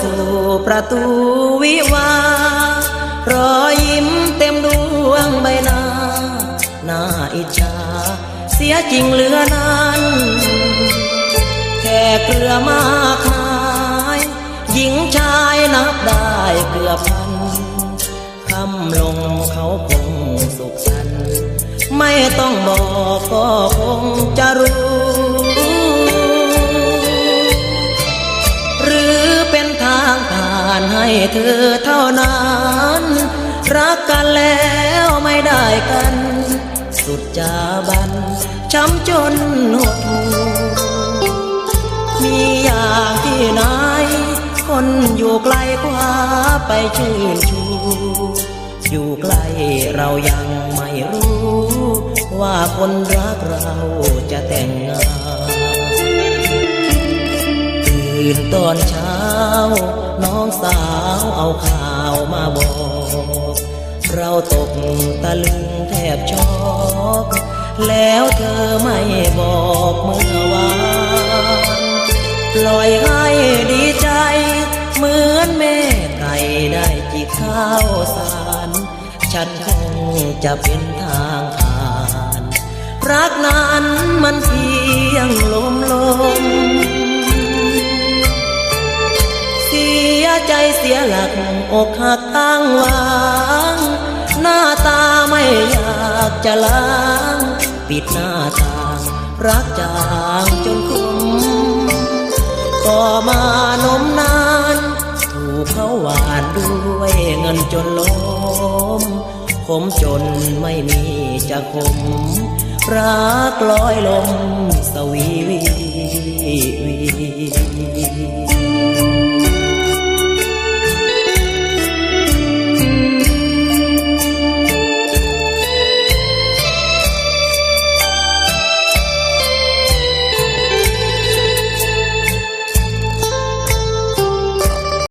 สู้ประตูวิวารอยยิ้มเต็มดวงใบหน้าหน่าอิจฉาเสียจริงเหลือนั้นแค่เกลือมากมายหญิงชายนับได้เกือบพันคำลงเขาคงสุขสันไม่ต้องบอกก็คงจะรู้านให้เธอเท่านั้น รักกันแล้วไม่ได้กัน สุดจาบันช้ำจนหดหูมีอย่างที่ไหนคนอยู่ไกลกว่าไปชื่นชู อยู่ใกล้เรายังไม่รู้ ว่าคนรักเราจะแต่งงาน ตื่นตอนเช้า น้องสาวเอาข่าวมาบอก เราตกตะลึงแทบช็อกแล้วเธอไม่บอกเมื่อวานปล่อยให้ดีใจ เหมือนแม่ไก่ได้จิกข้าวสารฉันคงจะเป็นทางผ่าน รักนั้นมัน ใจเสียหลักอกหักอ้างวาง หน้าตาไม่อยากจะล้าง ปิดหน้าต่างรักจางจนคุ้มก็มานมนาน ถูกเขาหวานด้วยเงินจนล้มขมจนไม่มีจะคม รักลอยลมสวีวีวี